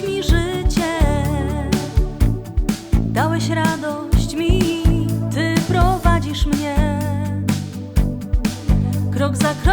Dałeś mi życie, dałeś radość mi, Ty prowadzisz mnie krok za krokiem.